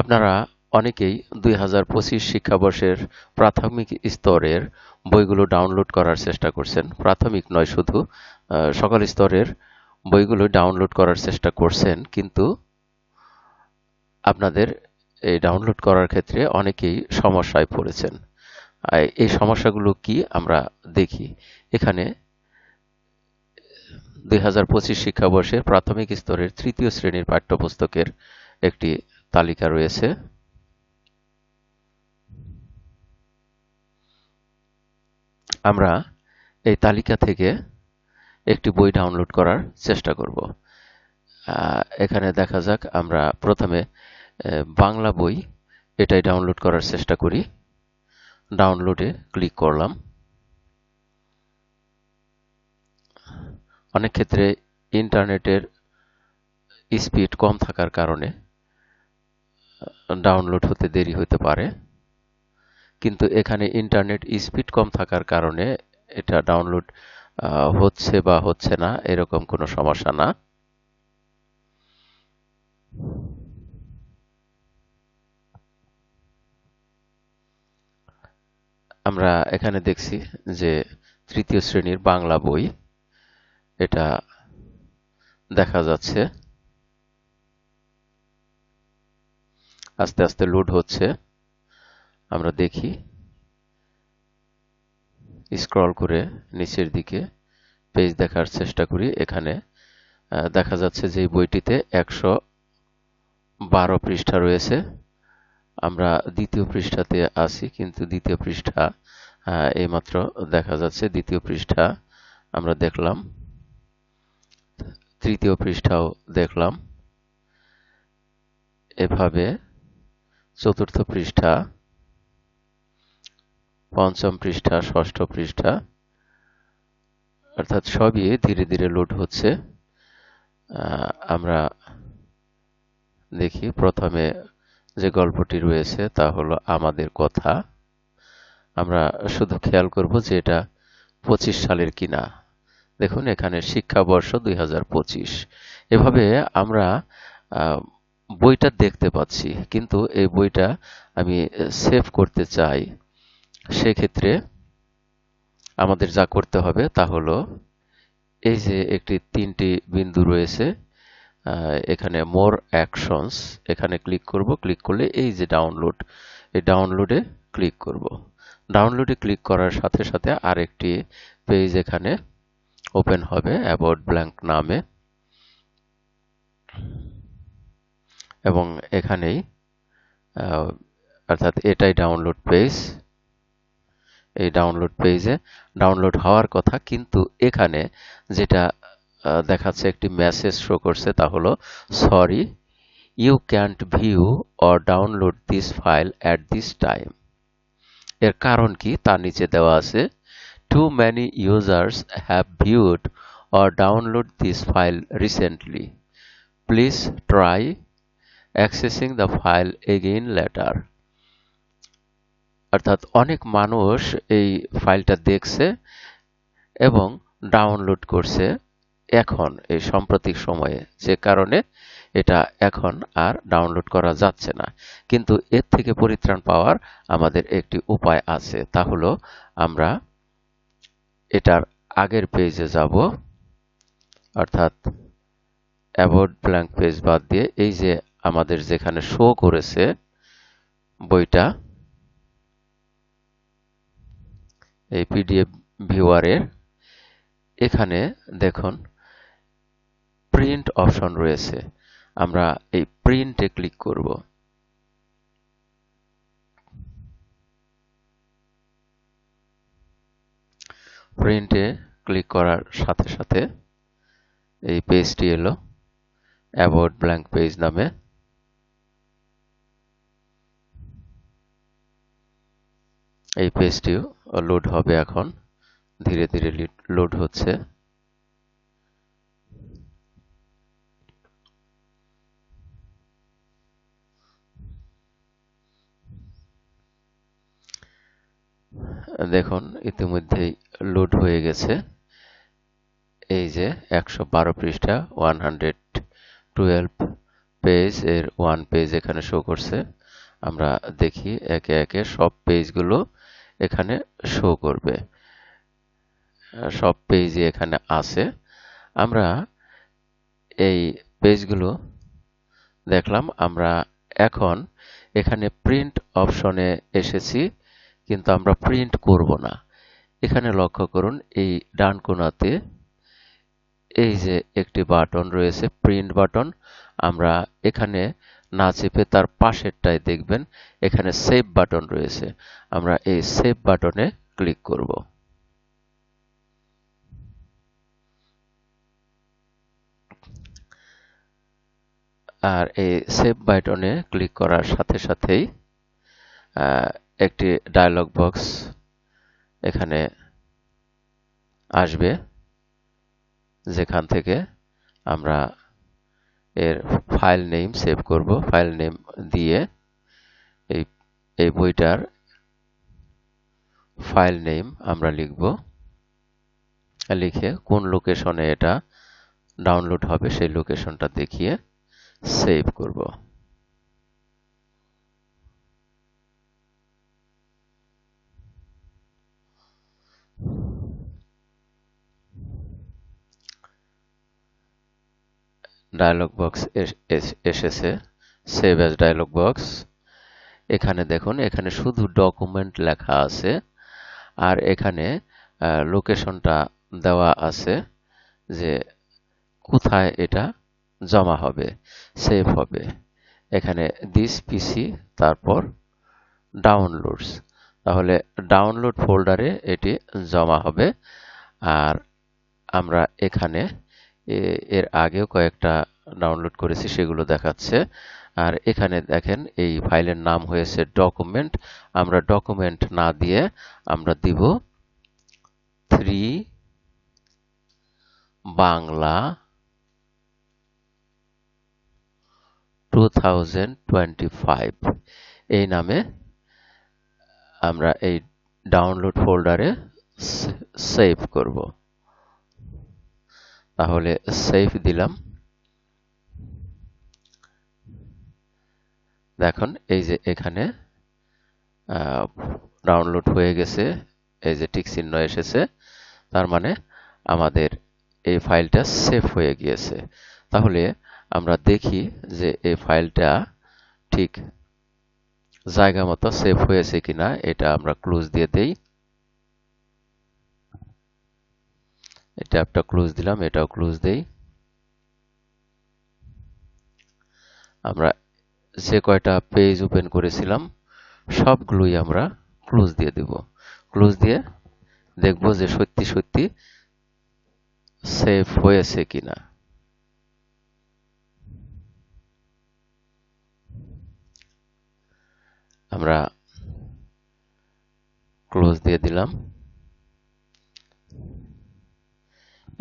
আপনারা অনেকেই দুই হাজার পঁচিশ শিক্ষাবর্ষের প্রাথমিক স্তরের বইগুলো ডাউনলোড করার চেষ্টা করছেন। প্রাথমিক নয় শুধু সকল স্তরের বইগুলো ডাউনলোড করার চেষ্টা করছেন, কিন্তু আপনাদের এই ডাউনলোড করার ক্ষেত্রে অনেকেই সমস্যায় পড়েছেন। এই সমস্যাগুলো কি আমরা দেখি। এখানে দুই শিক্ষাবর্ষের প্রাথমিক স্তরের তৃতীয় শ্রেণির পাঠ্যপুস্তকের একটি তালিকা রয়েছে। আমরা এই তালিকা থেকে একটি বই ডাউনলোড করার চেষ্টা করব। এখানে দেখা যাক, আমরা প্রথমে বাংলা বই এটাই ডাউনলোড করার চেষ্টা করি। ডাউনলোডে ক্লিক করলাম। অনেক ক্ষেত্রে ইন্টারনেটের স্পিড কম থাকার কারণে ডাউনলোড হতে দেরি হতে পারে। কিন্তু এখানে ইন্টারনেট স্পিড কম থাকার কারণে এটা ডাউনলোড হচ্ছে বা হচ্ছে না, এরকম কোনো সমস্যা না। আমরা এখানে দেখছি যে তৃতীয় শ্রেণির বাংলা বই, এটা দেখা যাচ্ছে। আস্তে আস্তে লোড হচ্ছে। আমরা দেখি। স্ক্রল করে নিচের দিকে পেজ দেখার চেষ্টা করি। এখানে দেখা যাচ্ছে যে বইটিতে একশো বারো পৃষ্ঠা রয়েছে। আমরা দ্বিতীয় পৃষ্ঠাতে আছি, কিন্তু দ্বিতীয় পৃষ্ঠা এইমাত্র দেখা যাচ্ছে। দ্বিতীয় পৃষ্ঠা আমরা দেখলাম। তৃতীয় পৃষ্ঠাও দেখলাম। এভাবে চতুর্থ পৃষ্ঠা, পঞ্চম পৃষ্ঠা, ষষ্ঠ পৃষ্ঠা, অর্থাৎ সবই ধীরে ধীরে লোড হচ্ছে। আমরা দেখি প্রথমে যে গল্পটি রয়েছে তা হলো আমাদের কথা। আমরা শুধু খেয়াল করব যে এটা পঁচিশ সালের কিনা। দেখুন, এখানে শিক্ষাবর্ষ দুই হাজার পঁচিশ। এভাবে আমরা বইটা দেখতে পাচ্ছি, কিন্তু এই বইটা আমি সেভ করতে চাই। সেক্ষেত্রে আমাদের যা করতে হবে তা হলো, এই যে একটি তিনটি বিন্দু রয়েছে এখানে মোর অ্যাকশনস এখানে ক্লিক করব ক্লিক করলে এই যে ডাউনলোড এই ডাউনলোডে ক্লিক করব। ডাউনলোডে ক্লিক করার সাথে সাথে আরেকটি পেজ এখানে ওপেন হবে অ্যাবাউট ব্ল্যাঙ্ক নামে। এবং এখানেই অর্থাৎ এটাই ডাউনলোড পেজ এই ডাউনলোড পেজে ডাউনলোড হওয়ার কথা, কিন্তু এখানে যেটা দেখাচ্ছে, একটি মেসেজ শো করছে, তা হলো sorry you can't view or download this file at this time এর কারণ কি? তার নিচে দেওয়া আছে too many users have viewed or download this file recently please try accessing the file again later. অর্থাৎ অনেক মানুষ এই ফাইলটা দেখছে এবং ডাউনলোড করছে এখন, এই সাম্প্রতিক সময়ে। যে কারণে এটা এখন আর ডাউনলোড করা যাচ্ছে না। কিন্তু এর থেকে পরিত্রাণ পাওয়ার আমাদের একটি উপায় আছে। তা হলো আমরা এটার আগের পেজে যাব। অর্থাৎ অ্যাভয়েড ব্ল্যাঙ্ক পেজ বাদ দিয়ে এই যে আমাদের যেখানে শো করেছে বইটা, এই পিডিএফ ভিউয়ারের এখানে দেখুন প্রিন্ট অপশন রয়েছে। আমরা এই প্রিন্টে ক্লিক করব। প্রিন্টে ক্লিক করার সাথে সাথে এই পেজটি এলো অ্যাবাউট ব্ল্যাঙ্ক পেজ নামে। এই পেজটিও লোড হবে এখন। ধীরে ধীরে লোড হচ্ছে। দেখুন, ইতিমধ্যেই লোড হয়ে গেছে। এই যে একশো বারো পৃষ্ঠা ওয়ান হান্ড্রেড টুয়েলভ পেজ এর ওয়ান পেজ এখানে শো করছে। আমরা দেখি একে একে সব পেজগুলো এখানে শো করবে। সব পেজই এখানে আছে। আমরা এই পেজগুলো দেখলাম। আমরা এখন এখানে প্রিন্ট অপশনে এসেছি, কিন্তু আমরা প্রিন্ট করব না। এখানে লক্ষ্য করুন, এই ডান কোনাতে এই যে একটি বাটন রয়েছে প্রিন্ট বাটন আমরা এখানে না চেপে তার পাশেরটায় দেখবেন এখানে সেভ বাটন রয়েছে। আমরা এই সেভ বাটনে ক্লিক করব। আর এই সেভ বাটনে ক্লিক করার সাথে সাথেই একটি ডায়লগ বক্স এখানে আসবে। যেখান থেকে আমরা এর ফাইল নেম সেভ করব। ফাইল নেম দিয়ে এই এই বইটার ফাইল নেম আমরা লিখব। লিখে কোন লোকেশনে এটা ডাউনলোড হবে সেই লোকেশনটা দেখিয়ে সেভ করব। ডায়লগ বক্স এসেছে সেভ অ্যাজ ডায়লগ বক্স এখানে দেখুন, এখানে শুধু ডকুমেন্ট লেখা আছে, আর এখানে লোকেশনটা দেওয়া আছে যে কোথায় এটা জমা হবে সেভ হবে। এখানে দিস পিসি তারপর ডাউনলোডস তাহলে ডাউনলোড ফোল্ডারে এটি জমা হবে, আর আমরা এখানে এর আগেও কয়েকটা ডাউনলোড করেছি, সেগুলো দেখাচ্ছে। আর এখানে দেখেন, এই ফাইলের নাম হয়েছে ডকুমেন্ট আমরা ডকুমেন্ট না দিয়ে আমরা দিব থ্রি বাংলা 2025 এই নামে আমরা এই ডাউনলোড ফোল্ডারে সেভ করব। তাহলে সেভ দিলাম। দেখুন, এই যে এখানে ডাউনলোড হয়ে গেছে, এই যে টিক চিহ্ন এসেছে। তার মানে আমাদের এই ফাইলটা সেভ হয়ে গিয়েছে। তাহলে আমরা দেখি যে এই ফাইলটা ঠিক জায়গা মতো সেভ হয়েছে কিনা, এটা আমরা ক্লোজ দিয়ে দেই। এটা একটা ক্লোজ দিলাম, এটাও ক্লোজ দেই। আমরা যে কয়টা পেজ ওপেন করেছিলাম, সবগুলোই আমরা ক্লোজ দিয়ে দেব। ক্লোজ দিয়ে দেখব যে সত্যি সত্যি সেভ হয়েছে কিনা। আমরা ক্লোজ দিয়ে দিলাম।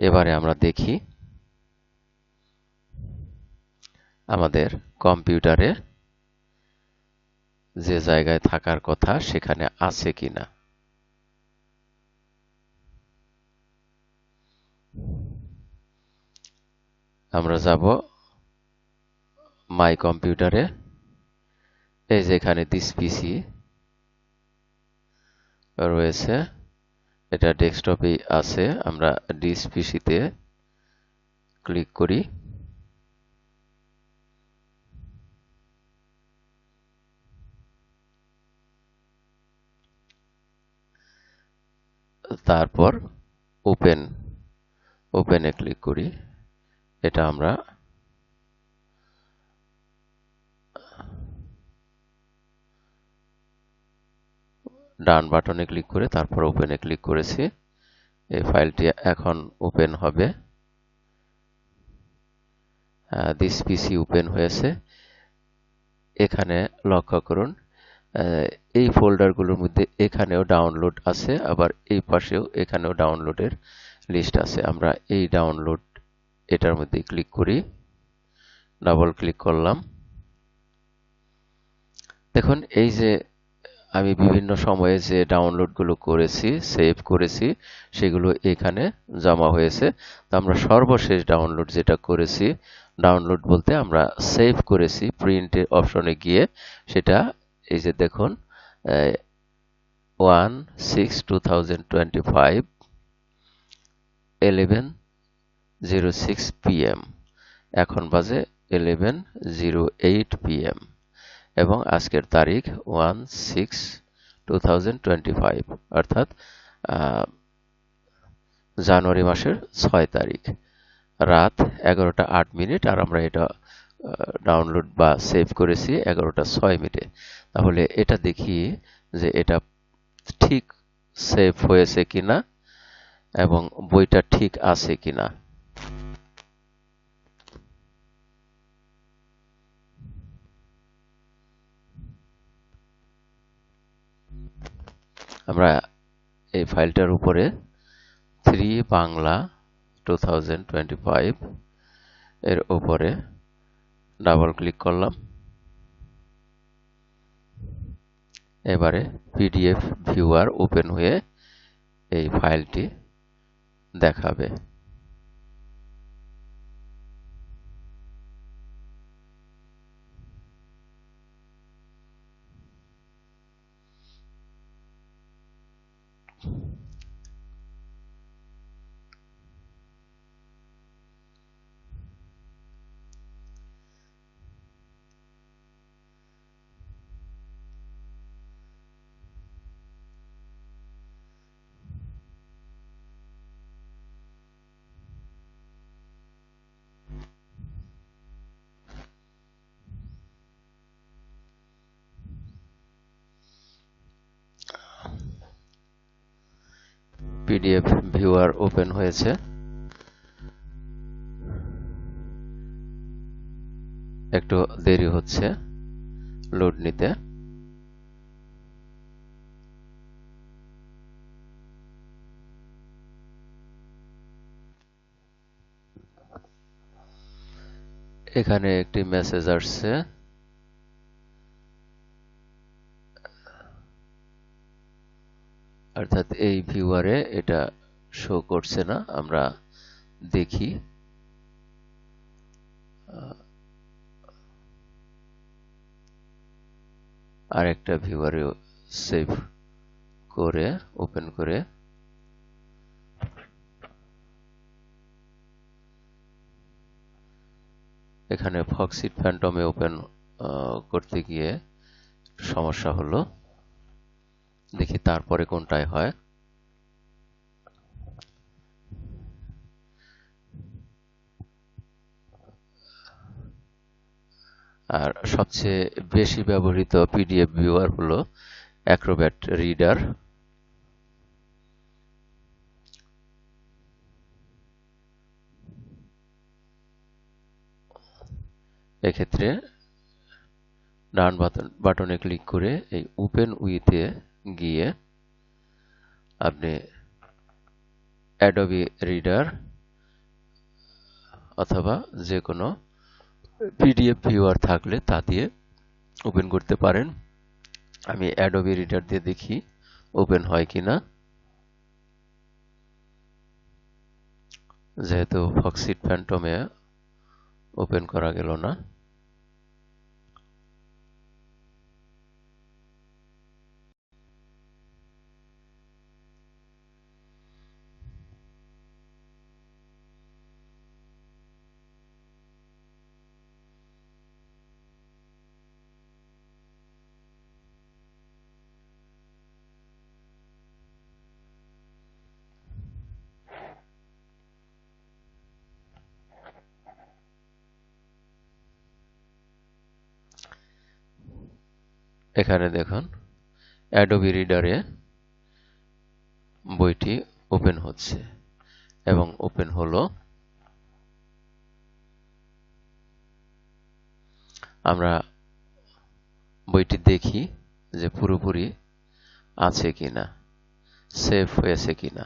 এবারে আমরা দেখি আমাদের কম্পিউটারে যে জায়গায় থাকার কথা সেখানে আছে কিনা। আমরা যাব মাই কম্পিউটারে, এই যে এখানে দিস পিসি রয়েছে। এটা ডেস্কটপে আছে, আমরা ডিস পিসিতে ক্লিক করি। তারপর ওপেন ওপেনে ক্লিক করি। এটা আমরা ডান বাটনে ক্লিক করে, তারপর ওপেনে ক্লিক করেছি। এই ফাইলটি এখন ওপেন হবে। দিস পিসি ওপেন হয়েছে। এখানে লক্ষ্য করুন এই ফোল্ডারগুলোর মধ্যে এখানেও ডাউনলোড আছে, আবার এই পাশেও এখানেও ডাউনলোডের লিস্ট আছে। আমরা এই ডাউনলোড এটার মধ্যে ক্লিক করি ডাবল ক্লিক করলাম। দেখুন, এই যে আমি বিভিন্ন সময়ে যে ডাউনলোডগুলো করেছি সেভ করেছি, সেগুলো এখানে জমা হয়েছে। তো আমরা সর্বশেষ ডাউনলোড যেটা করেছি ডাউনলোড বলতে আমরা সেভ করেছি প্রিন্ট অপশনে গিয়ে, সেটা এই যে দেখুন one six two thousand twenty five eleven zero six PM এখন বাজে এলেভেন জিরো এইট পিএম এবং আজকের তারিখ ওয়ান সিক্স টু অর্থাৎ জানুয়ারি মাসের ছয় তারিখ। রাত এগারোটা আট মিনিট, আর আমরা এটা ডাউনলোড বা সেভ করেছি এগারোটা ছয় মিনিটে। তাহলে এটা দেখি যে এটা ঠিক সেভ হয়েছে কিনা এবং বইটা ঠিক আছে কিনা। আমরা এই ফাইলটার উপরে থ্রি বাংলা টু এর উপরে ডাবল ক্লিক করলাম। এবারে পিডিএফ ভিউয়ার ওপেন হয়ে এই ফাইলটি দেখাবে। পিডিএফ ভিউয়ার ওপেন হয়েছে। একটু দেরি হচ্ছে লোড নিতে। এখানে একটি মেসেজ আসছে। অর্থাৎ এই ভিউয়ারে এটা শো করছে না, আমরা দেখি। আরেকটা ভিউয়ারে সেভ করে ওপেন করে। এখানে ফক্সিট ফ্যান্টমে ওপেন করতে গিয়ে সমস্যা হলো। দেখি তারপরে কোনটায় হয়। আর সবচেয়ে বেশি ব্যবহৃত পিডিএফ ভিউয়ার হলো অ্যাক্রোব্যাট রিডার। এক্ষেত্রে ডান বাটন বাটনে ক্লিক করে এই ওপেন উইথে গিয়ে আপনি অ্যাডোবি রিডার অথবা যে কোনো পিডিএফ ভিউয়ার থাকলে তা দিয়ে ওপেন করতে পারেন। আমি অ্যাডোবি রিডার দিয়ে দেখি ওপেন হয় কিনা। যেহেতু ফক্সিট ফ্যান্টমে ওপেন করা গেল না। এখানে দেখুন অ্যাডোবি রিডারে বইটি ওপেন হচ্ছে এবং ওপেন হলো। আমরা বইটি দেখি যে পুরোপুরি আছে কিনা সেফ হয়েছে কিনা।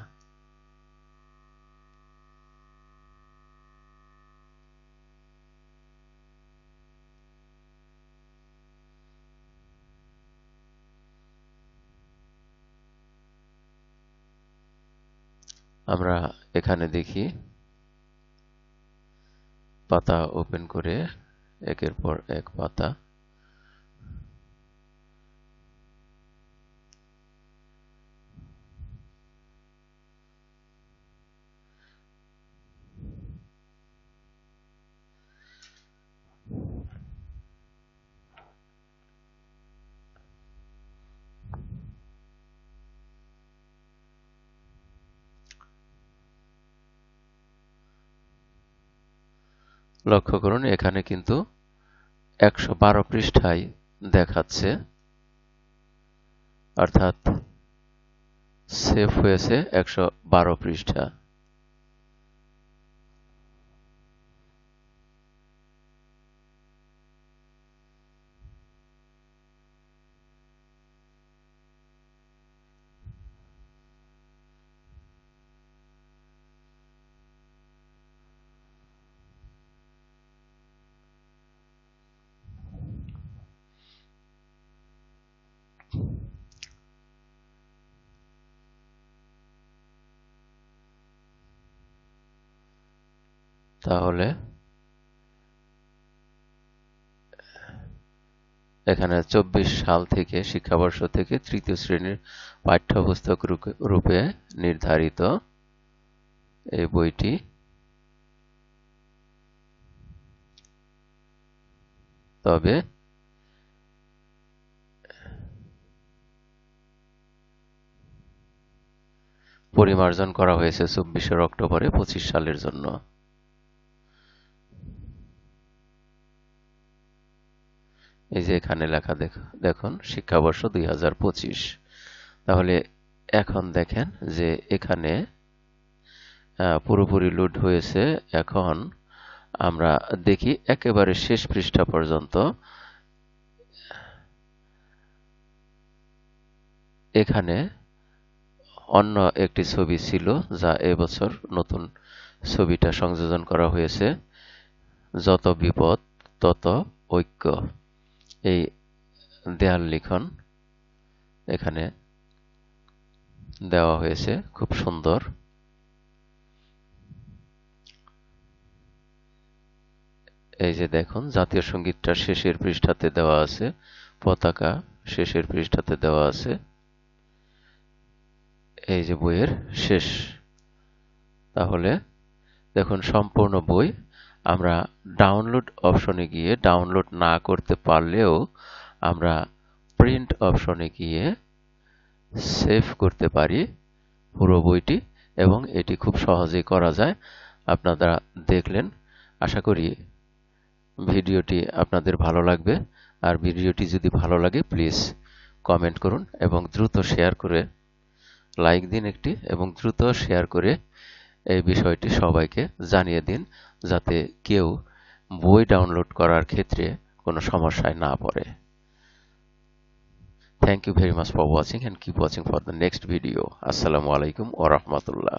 আমরা এখানে দেখি পাতা ওপেন করে একের পর এক পাতা লক্ষ্য করুন এখানে কিন্তু একশো বারো পৃষ্ঠায় দেখাচ্ছে। অর্থাৎ সেফ হয়েছে একশো বারো পৃষ্ঠা। তাহলে? এখানে চব্বিশ সাল থেকে, শিক্ষাবর্ষ থেকে তৃতীয় শ্রেণির পাঠ্যপুস্তক রূপে নির্ধারিত এই বইটি। তবে পরিমার্জন করা হয়েছে চব্বিশের অক্টোবরে পঁচিশ সালের জন্য। এই যে এখানে লেখা দেখুন, শিক্ষাবর্ষ দুই হাজার পঁচিশ। তাহলে এখন দেখেন যে এখানে পুরোপুরি লোড হয়েছে। এখন আমরা দেখি একেবারে শেষ পৃষ্ঠা পর্যন্ত এখানে অন্য একটি ছবি ছিল যা এবছর নতুন ছবিটা সংযোজন করা হয়েছে। যত বিপদ, তত ঐক্য। এই দেয়াল লিখন এখানে দেওয়া হয়েছে, খুব সুন্দর। এই যে দেখুন, জাতীয় সঙ্গীতটা শেষের পৃষ্ঠাতে দেওয়া আছে, পতাকা শেষের পৃষ্ঠাতে দেওয়া আছে। এই যে বইয়ের শেষ, তাহলে দেখুন, সম্পূর্ণ বই আমরা ডাউনলোড অপশনে গিয়ে ডাউনলোড না করতে পারলেও আমরা প্রিন্ট অপশনে গিয়ে সেভ করতে পারি পুরো বইটি এবং এটি খুব সহজেই করা যায়। আপনারা দেখলেন, আশা করি ভিডিওটি আপনাদের ভালো লাগবে। আর ভিডিওটি যদি ভালো লাগে প্লিজ কমেন্ট করুন এবং দ্রুত শেয়ার করে লাইক দিন একটি এবং দ্রুত শেয়ার করে এই বিষয়টি সবাইকে জানিয়ে দিন। যাতে কেউ বই ডাউনলোড করার ক্ষেত্রে কোনো সমস্যায় না পড়ে। Thank you very much for watching and keep watching for the next video আসসালামু আলাইকুম ও রহমতুল্লাহ